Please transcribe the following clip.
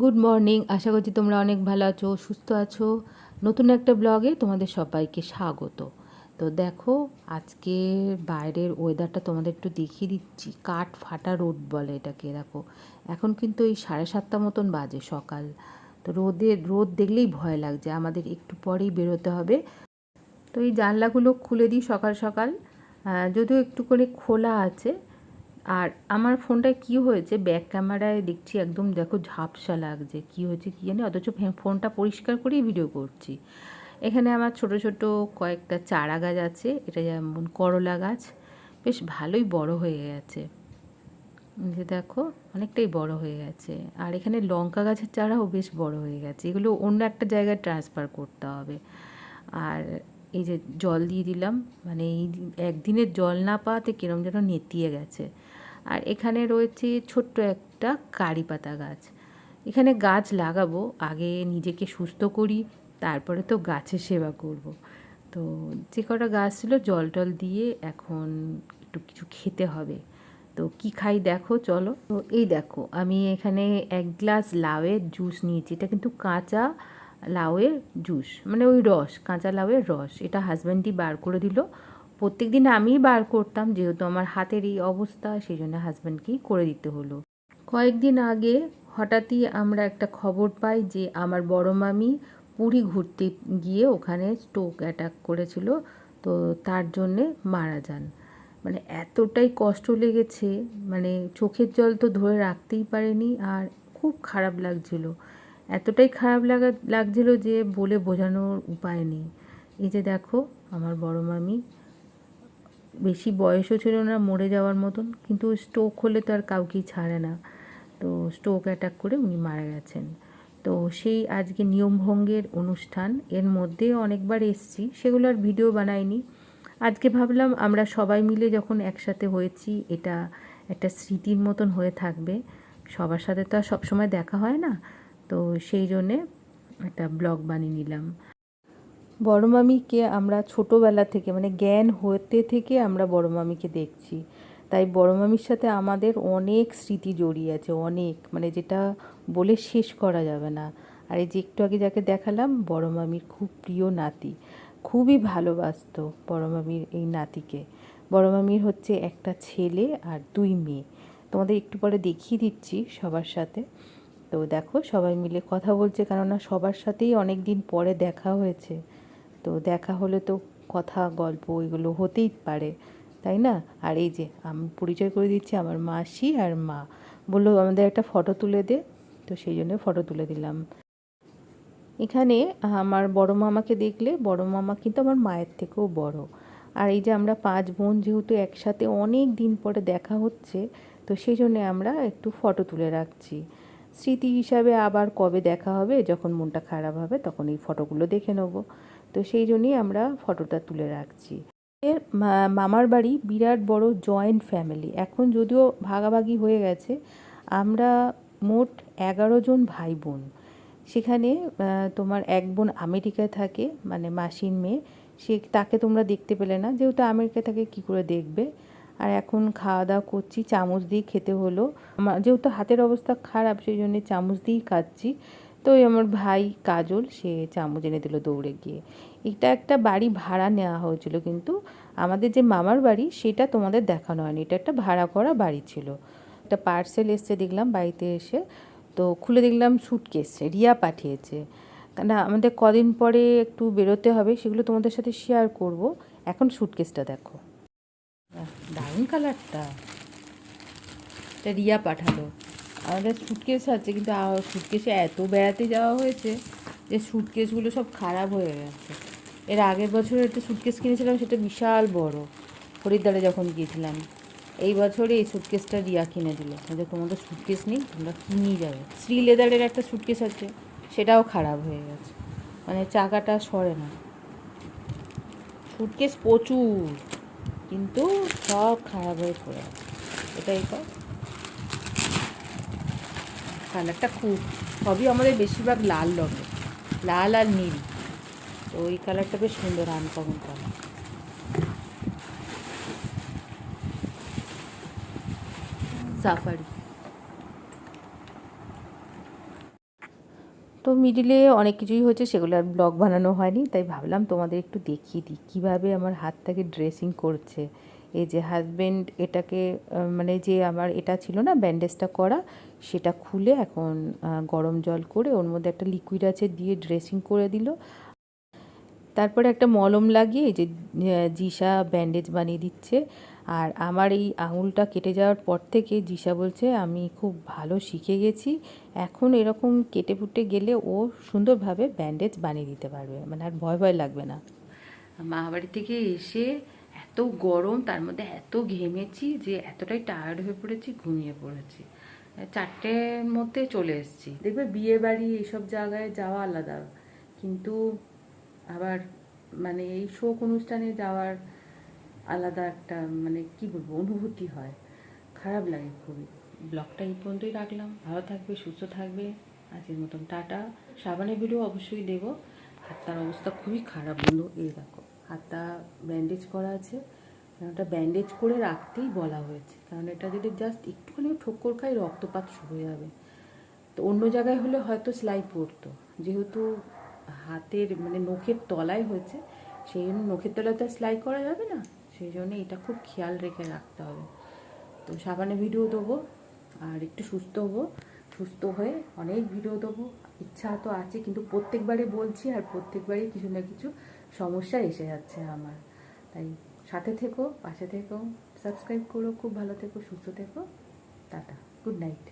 Good morning আশা করছি তোমরা অনেক ভালো আছো, সুস্থ আছো। নতুন একটা ব্লগে তোমাদের সবাইকে স্বাগত। তো দেখো, আজকে বাইরের ওয়েদারটা তোমাদের একটু দেখিয়ে দিচ্ছি। কাঠ ফাটা রোদ বলে এটাকে, দেখো। এখন কিন্তু এই সাড়ে সাতটা মতন বাজে সকাল। তো রোদে, রোদ দেখলেই ভয় লাগছে। আমাদের একটু পরেই বেরোতে হবে। তো এই জানলাগুলো খুলে দিই সকাল সকাল। যদিও একটু করে খোলা আছে আর আমার ফোনটায় কি হয়েছে? ব্যাক ক্যামেরায় দেখছি একদম দেখো ঝাপসা লাগছে। কি হয়েছে কি জানি? অথচ ফোনটা পরিষ্কার করেই ভিডিও করছি। এখানে আমার ছোট ছোট কয়েকটা চারা গাছ আছে। এটা যেমন করলা গাছ। বেশ ভালোই বড় হয়ে গেছে। যে দেখো, অনেকটাই বড় হয়ে গেছে। আর এখানে লঙ্কা গাছের চারাও বেশ বড় হয়ে গেছে। এগুলো অন্য একটা জায়গায় ট্রান্সফার করতে হবে। আর এই যে জল দিয়ে দিলাম। মানে এই একদিনের জল না পাওয়াতে কিরম যেন নেতিয়ে গেছে। আর এখানে রয়েছে ছোট্ট একটা কারি পাতা গাছ। এখানে গাছ লাগাবো, আগে নিজেকে সুস্থ করি, তারপরে তো গাছের সেবা করব। তো যে কটা গাছ ছিল জল টল দিয়ে এখন একটু কিছু খেতে হবে। তো কি খাই দেখো, চলো। তো এই দেখো, আমি এখানে এক গ্লাস লাউয়ের জুস নিয়েছি। এটা কিন্তু কাঁচা লাউয়ের জুস মানে ওই রস, কাঁচা লাউয়ের রস। এটা হাজব্যান্ডই বার করে দিল। প্রত্যেক দিন আমিই বার করতাম, যেহেতু আমার হাতের এই অবস্থা সেই জন্য হাজব্যান্ডকেই করে দিতে হলো। কয়েকদিন আগে হঠাৎই আমরা একটা খবর পাই যে, আমার বড় মামি পুরী ঘুরতে গিয়ে ওখানে স্ট্রোক অ্যাটাক করেছিল, তো তার জন্যে মারা যান। মানে এতটাই কষ্ট লেগেছে মানে চোখের জল তো ধরে রাখতেই পারেনি, আর খুব খারাপ লাগছিল। এতটাই খারাপ লাগা, লাগছিল যে বলে বোঝানোর উপায় নেই। এই যে দেখো, আমার বড় মামি বেশি বয়সও ছিল না, মরে যাওয়ার মতন, কিন্তু স্ট্রোক হলে তো আর কাউকেই ছাড়ে না। তো স্ট্রোক অ্যাটাক করে উনি মারা গেছেন। তো সেই আজকে নিয়মভঙ্গের অনুষ্ঠান, এর মধ্যে অনেকবার এসছি, সেগুলো আর ভিডিও বানাইনি। আজকে ভাবলাম আমরা সবাই মিলে যখন একসাথে হয়েছি, এটা একটা স্মৃতির মতন হয়ে থাকবে। সবার সাথে তো আর সবসময় দেখা হয় না, তো সেই জন্যে একটা ব্লগ বানিয়ে নিলাম। বড় মামিকে আমরা ছোটোবেলা থেকে মানে জ্ঞান হতে থেকে আমরা বড় মামিকে দেখছি। তাই বড় মামির সাথে আমাদের অনেক স্মৃতি জড়িয়ে আছে, অনেক। মানে যেটা বলে শেষ করা যাবে না। আর এই যে একটু আগে যাকে দেখালাম বড় মামির খুব প্রিয় নাতি। খুবই ভালোবাসতো বড় মামির এই নাতিকে। বড় মামির হচ্ছে একটা ছেলে আর দুই মেয়ে। তোমাদের একটু পরে দেখিয়ে দিচ্ছি সবার সাথে। তো দেখো সবাই মিলে কথা বলছে, কেননা সবার সাথেই অনেক দিন পরে দেখা হয়েছে। তো দেখা হলে তো কথা, গল্প এগুলো হতেই পারে, তাই না? আর এই যে আমি পরিচয় করে দিচ্ছি আমার মাসি আর মা। বলল আমাদের একটা ফটো তুলে দে, তো সেই জন্য ফটো তুলে দিলাম। এখানে আমার বড় মামাকে দেখলে, বড় মামা কিন্তু আমার মায়ের থেকেও বড়। আর এই যে আমরা পাঁচ বোন যেহেতু একসাথে অনেক দিন পরে দেখা হচ্ছে, তো সেই জন্যে আমরা একটু ফটো তুলে রাখছি। স্মৃতি হিসাবে আবার কবে দেখা হবে, যখন মনটা খারাপ হবে, তখন এই ফটোগুলো দেখে নেব। তো সেই জন্যই আমরা ফটোটা তুলে রাখছি। এর মামার বাড়ি বিরাট বড় জয়েন্ট ফ্যামিলি এখন যদিও ভাগাভাগি হয়ে গেছে, আমরা মোট এগারো জন ভাই বোন সেখানে তোমার এক বোন আমেরিকায় থাকে মানে মাসির মেয়ে। সে তাকে তোমরা দেখতে পেলে না, যেহেতু আমেরিকা থাকে, কি করে দেখবে? আর এখন খাওয়া দাওয়া করছি, চামচ দিয়ে খেতে হলো। যেহেতু হাতের অবস্থা খারাপ, সেই জন্য চামচ দিয়েই খাচ্ছি। তো আমার ভাই কাজল, সে চামচ এনে দিল দৌড়ে গিয়ে। এটা একটা বাড়ি ভাড়া নেওয়া হয়েছিল কিন্তু আমাদের যে মামার বাড়ি সেটা তোমাদের দেখানো হয়নি। এটা একটা ভাড়া করা বাড়ি ছিল। একটা পার্সেল এসছে দেখলাম বাড়িতে এসে, তো খুলে দেখলাম সুটকেস রিয়া পাঠিয়েছে। না, আমাদের কদিন পরে একটু বেরোতে হবে, সেগুলো তোমাদের সাথে শেয়ার করব। এখন সুটকেসটা দেখো। দারুণ কালারটা এটা রিয়া পাঠালো। আমাদের সুটকেস আছে, কিন্তু সুটকেসে এত বেড়াতে যাওয়া হয়েছে যে সুটকেসগুলো সব খারাপ হয়ে গেছে। এর আগের বছর একটা সুটকেস কিনেছিলাম, সেটা বিশাল বড়। হরিদ্বারে যখন গিয়েছিলাম, এই বছরে এই সুটকেসটা রিয়া কিনে দিল। যে তোমাদের সুটকেস নেই, তোমরা কিনেই যাবে। শ্রী লেদারের একটা সুটকেস আছে, সেটাও খারাপ হয়ে গেছে। মানে চাকাটা সরে না। সুটকেস প্রচুর, কিন্তু সব খারাপ হয়ে পড়ে আছে। এটাই কর কালারটা খুব, সবই আমাদের বেশিরভাগ লাল রঙের, লাল আর নীল। তো ওই কালারটা বেশ সুন্দর আনকমন কালার সাফারি তো মিডিলে অনেক কিছুই হয়েছে, সেগুলো আর ব্লগ বানানো হয়নি, তাই ভাবলাম তোমাদের একটু দেখিয়ে দিই, কীভাবে আমার হাতটাকে ড্রেসিং করছে। এই যে হাজবেন্ড এটাকে মানে যে আমার এটা ছিল না ব্যান্ডেজটা করা, সেটা খুলে এখন গরম জল করে ওর মধ্যে একটা লিকুইড আছে দিয়ে ড্রেসিং করে দিল। তারপরে একটা মলম লাগিয়ে যে জিসা ব্যান্ডেজ বানিয়ে দিচ্ছে। আর আমার এই আঙুলটা কেটে যাওয়ার পর থেকে জিসা বলছে, আমি খুব ভালো শিখে গেছি। এখন এরকম কেটে ফুটে গেলে ও সুন্দরভাবে ব্যান্ডেজ বানিয়ে দিতে পারবে। মানে আর ভয় ভয় লাগবে না। মা বাড়ি থেকে এসে এত গরম তার মধ্যে এত ঘেমেছি যে এতটাই টায়ার্ড হয়ে পড়েছি ঘুমিয়ে পড়েছি। চারটের মধ্যে চলে এসেছি। দেখবে বিয়ে বাড়ি এইসব জায়গায় যাওয়া আলাদা কিন্তু আবার মানে এই শোক অনুষ্ঠানে যাওয়ার আলাদা একটা মানে কি বলব অনুভূতি হয়। খারাপ লাগে খুবই। ব্লগটা এই পর্যন্তই রাখলাম। ভালো থাকবে সুস্থ থাকবে। আজকের মতন টাটা। সাবানের ভিডিও অবশ্যই দেবো। আর তার অবস্থা খুবই খারাপ বন্ধু এই দেখো। হাতটা ব্যান্ডেজ করা আছে। কারণ ওটা ব্যান্ডেজ করে রাখতেই বলা হয়েছে। কারণ এটা যদি জাস্ট একটুখানি ঠোক্কর খাই রক্তপাত শুরু হয়ে যাবে। তো অন্য জায়গায় হলে হয়তো সেলাই পড়তো যেহেতু হাতের মানে নখের তলায় হয়েছে, সেই জন্য নখের তলায় তো সেলাই করা যাবে না। সেই জন্য এটা খুব খেয়াল রেখে রাখতে হবে। তো সাবানে ভিডিও দেবো, আর একটু সুস্থ হব। সুস্থ হয়ে অনেক ভিডিও দেবো। ইচ্ছা তো আছে, কিন্তু প্রত্যেকবারে বলছি আর প্রত্যেকবারই কিছু না কিছু সমস্যা এসে যাচ্ছে আমার। তাই সাথে থেকো, পাশে থেকো সাবস্ক্রাইব করো, খুব ভালো থেকো, সুস্থ থেকো। Tata good night